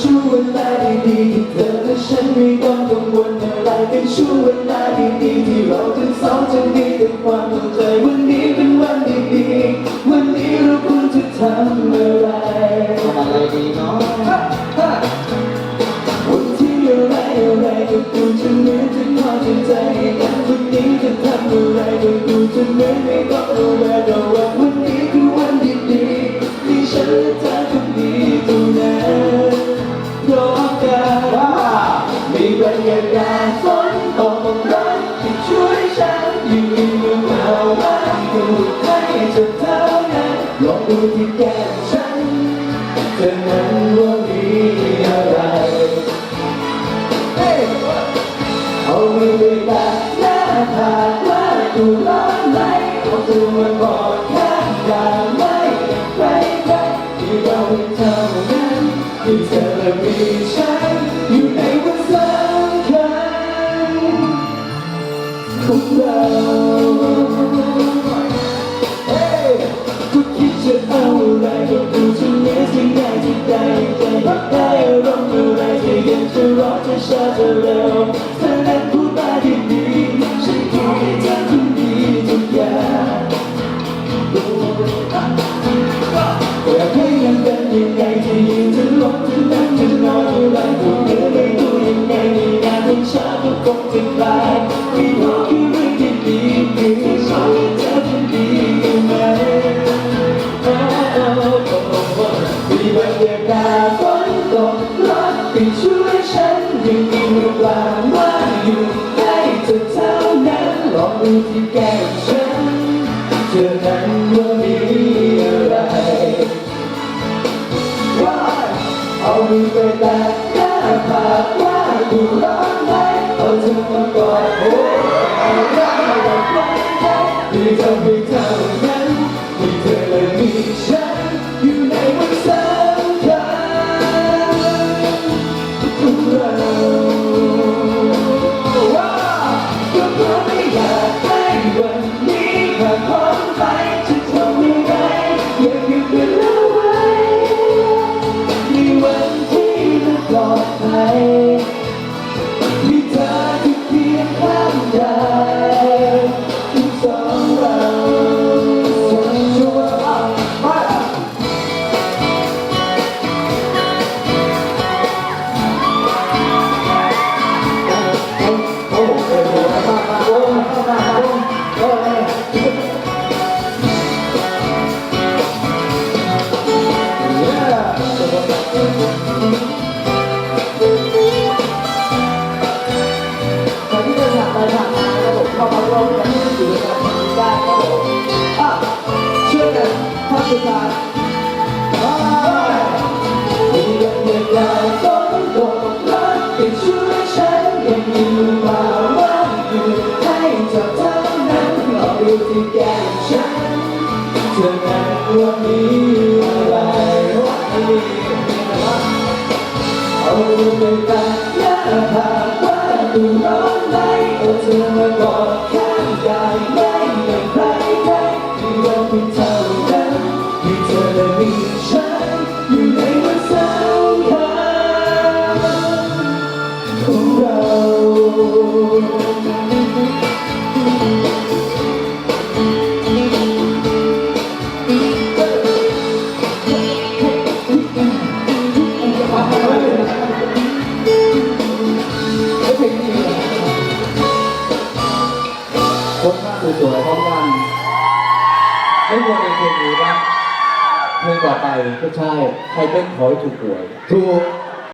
ช่วงเวลาดีๆที่เธอและฉันไม่ต้องกังวลอะไรเป็นช่วงเวลาดีๆที่เราทั้งสองจะมีแต่ความเข้าใจวันนี้เป็นวันดีๆวันนี้เราควรจะทำอะไรทำอะไรดีเนาะวันที่อะไรอะไรก็ดูจะเหมือนจะพอจะใจกันวันนี้จะทำอะไรก็ดูจะเหมือนไม่ต้องระแวงระวังวัน เธอนั้นว่ามีอะไรเอามือไปแตะหน้าผากว่าดูร้อนไหมเอาตัวมากอด จะเร็วเธอนั้นพูดมาที่นี้ฉันขอให้เธอคนดีทุกอย่างอยากให้ยังเป็นยังไงจะยืนจะลงจะนั่งจะนอนอะไรก็เหนือไม่รู้ยังไงในงานของฉันก็คงจะกลายมีพอคือเรื่องที่ดี ที่แก้มฉันเธอนั้นว่ามีอะไรว่าเอามือไปแตะหน้าผากว่าดูร้อนไหมเอาเธอมากอดโอ้เอาได้แบบไหนที่เธอไม่เท่านั้นที่เธอเลยมีฉันอยู่ในวันสำคัญของเราว่ ครที่เดินผ่านไปผ่านมาครับผมเข้ามาร่วมกันที่อยู่ในงานนี้ได้ครับผมอะช่วยกันภาพสุดท้ายอ่ามีบรรยากาศฝนตกร้อนที่ช่วยฉันยังมีเวลาว่างอยู่ให้เธอเท่านั้นรอดูที่แก้มฉันเธอนั้นว่ามีอะไรว่ามี เวยๆพร้อมกันไม่ควรเป็นเพลงนี้นะเพลงต่อไปก็ใช่ ใครเต้นขอให้ถูกหวยถูก